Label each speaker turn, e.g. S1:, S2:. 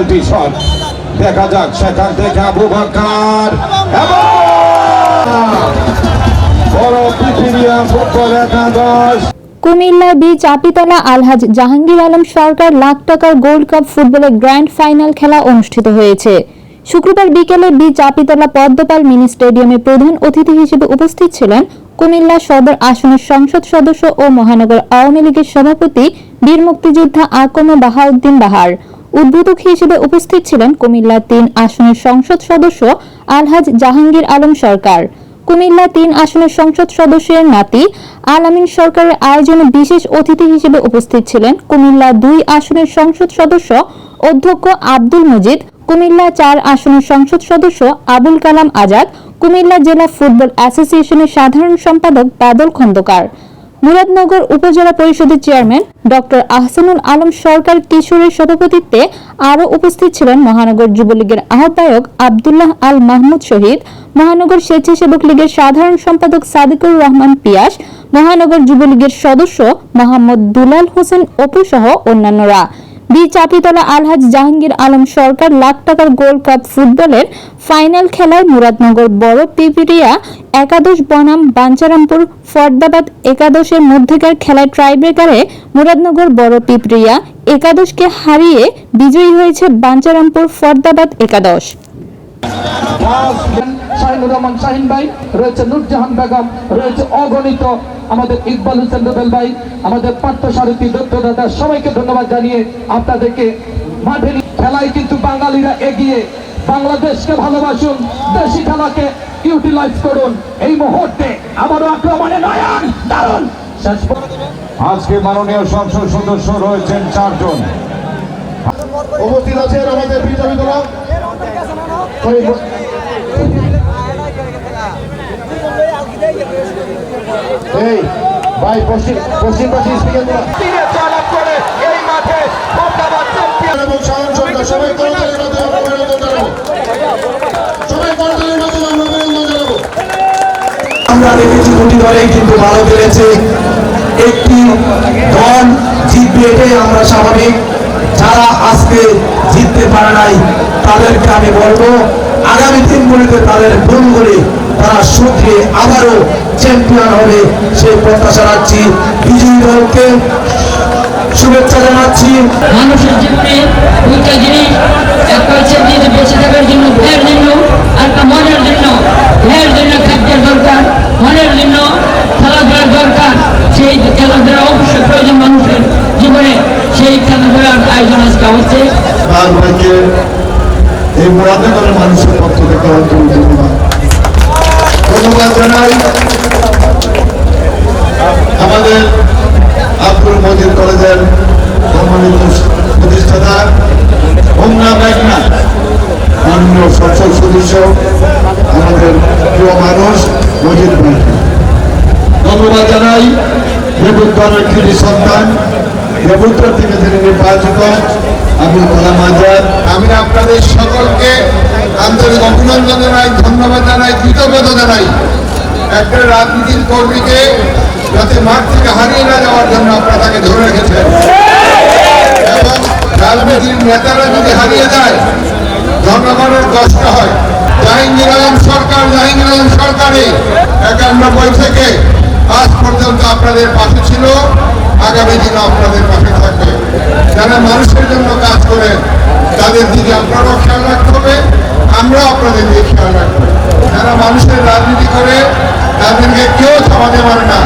S1: Penalty shot দেখা যাক, সেখান থেকে আবু একাদশ।
S2: কুমিল্লা বি চাপিতলা আলহাজ জাহাঙ্গীর আলম সরকার লাখ টাকার গোল্ড কাপ ফুটবলের গ্র্যান্ড ফাইনাল খেলা অনুষ্ঠিত হয়েছে। শুক্রবার বিকেলে বি চাপিতলা পদ্মপাল মিনি স্টেডিয়ামে প্রধান অতিথি হিসেবে উপস্থিত ছিলেন কুমিল্লা সদর আসনের সংসদ সদস্য ও মহানগর আওয়ামী লীগের সভাপতি বীর মুক্তিযোদ্ধা আকম বাহাউদ্দিন বাহার। উদ্বোধক হিসেবে উপস্থিত ছিলেন কুমিল্লা তিন আসনের সংসদ সদস্য আলহাজ জাহাঙ্গীর আলম সরকার। কুমিল্লা তিন আসনের সংসদ সদস্যের নাতি আল আমিন সরকারের আয়োজনে বিশেষ অতিথি হিসেবে উপস্থিত ছিলেন কুমিল্লা দুই আসনের সংসদ সদস্য অধ্যক্ষ আব্দুল মজিদ, কুমিল্লা চার আসনের সংসদ সদস্য আবুল কালাম আজাদ, কুমিল্লা জেলা ফুটবল অ্যাসোসিয়েশনের সাধারণ সম্পাদক বাদল খন্দকার। মুরাদনগর উপজেলা পরিষদের চেয়ারম্যান ডক্টর আহসানুল আলম সরকার কিশোরের সভাপতিত্বে আরও উপস্থিত ছিলেন মহানগর যুবলীগের আহ্বায়ক আবদুল্লাহ আল মাহমুদ শহীদ, মহানগর স্বেচ্ছাসেবক লীগের সাধারণ সম্পাদক সাদিকুর রহমান পিয়াস, মহানগর যুবলীগের সদস্য মোহাম্মদ দুলাল হোসেন অপু সহ অন্যান্যরা। বি চাপিতলা আলহাজ জাহাঙ্গীর আলম সরকার লাখ টাকার গোল্ড কাপ ফুটবলের ফাইনাল খেলায় মুরাদনগর, বড় পিপিরিয়া, একাদশ বনাম, বাঞ্চারামপুর, ফরদাবাদ একাদশের মধ্যেকার খেলায় টাইব্রেকারে মুরাদনগর, বড় পিপরিয়া একাদশকে হারিয়ে বিজয়ী হয়েছে বাঞ্চারামপুর, ফরদাবাদ একাদশ।
S3: শাহিনুর রহমান, শাহিন ভাই, রয়েছে নুরজাহান বেগম, রয়েছে অগণিত আমাদের ইকবাল হোসেন রুবেল ভাই আমাদের পার্থ সারথী দত্ত দাদা সবাইকে ধন্যবাদ জানিয়ে আপনাদেরকে মাঠে খেলায় কিন্তু বাঙালিরা এগিয়ে বাংলাদেশকে ভালোবাসুন দেশি খেলাকে ইউটিলাইজ করুন। এই মুহূর্তে আবারও আক্রমণে নয়ন দারুণ। শেষ পর্যন্ত
S1: আজকে মাননীয় সংসদ সদস্য রয়েছেন চারজন।
S4: উপস্থিত আছেন আমাদের বিজয়ী দল। ভাই পশ্চিম পশ্চিম পাশে স্পিকার
S3: করে এই মাঠে ফরদাবাদ চ্যাম্পিয়ন
S4: এবং সায়ন সরকার সবাই করতালির মাধ্যমে আমরা অভিনন্দন জানাব সবাই করতালির মাধ্যমে অভিনন্দন জানাব
S5: আমরা দেখেছি দুটি দলেই কিন্তু ভালো খেলেছে একটি দল জিতবে এটাই আমরা স্বাভাবিক যারা আজকে জিততে পারে নাই তাদেরকে আমি বলব আগামী দিনগুলিতে তাদের ভুল করে তারা শুধরে আবারও চ্যাম্পিয়ন হবে সেই প্রত্যাশা রাখছি। বিজয়ী দলকে শুভেচ্ছা জানাচ্ছি।
S6: মানুষের জীবনে দুইটা জিনিস একটা হচ্ছে নিজে বেঁচে থাকার জন্য ভয়ের জন্য আর একটা মনের জন্য। ভয়ের জন্য খাদ্যের দরকার মনের জন্য খেলাধুলার দরকার। সেই খেলাধুলা অবশ্যই প্রয়োজন মানুষের জীবনে। সেই খেলাধুলার আয়োজন আজকে হচ্ছে।
S4: এই মুরাদনগরের মানুষের পক্ষ থেকে অন্তর ধন্যবাদ জানাই আমাদের আব্দুল মজিদ কলেজের সম্মানিত প্রতিষ্ঠাতা হোমনা মেঘনা মাননীয় সংসদ সদস্য, আমাদের প্রিয় মানুষ মজিদ ভাইকে ধন্যবাদ জানাই দেবুদ্দারের কৃতি সন্তান দেবুদ্দার থেকে যিনি নির্বাচিত, আবুল কালাম আজাদ। আমি আপনাদের সকলকে আন্তরিক অভিনন্দন জানাই ধন্যবাদ জানাই, কৃতজ্ঞতা জানাই। একটা রাজনীতির কর্মীকে যাতে মাঠ থেকে হারিয়ে না যাওয়ার জন্য আপনারা তাকে ধরে রেখেছেন। এবং রাজনীতির নেতারা যদি হারিয়ে যায়, জনগণের কষ্ট হয়। জাহাঙ্গীর আলম সরকার জাহাঙ্গীর আলম সরকারে একানব্বই থেকে আজ পর্যন্ত আপনাদের পাশে ছিল। আগামী দিনে আপনাদের পাশে থাকবে। যারা মানুষের জন্য কাজ করেন, তাদের দিকে আপনারাও খেয়াল হবে আমরাও আপনাদের দিয়ে খেয়াল রাখব। যারা মানুষের রাজনীতি করে, তাদেরকে কেউ থামাতে পারে না।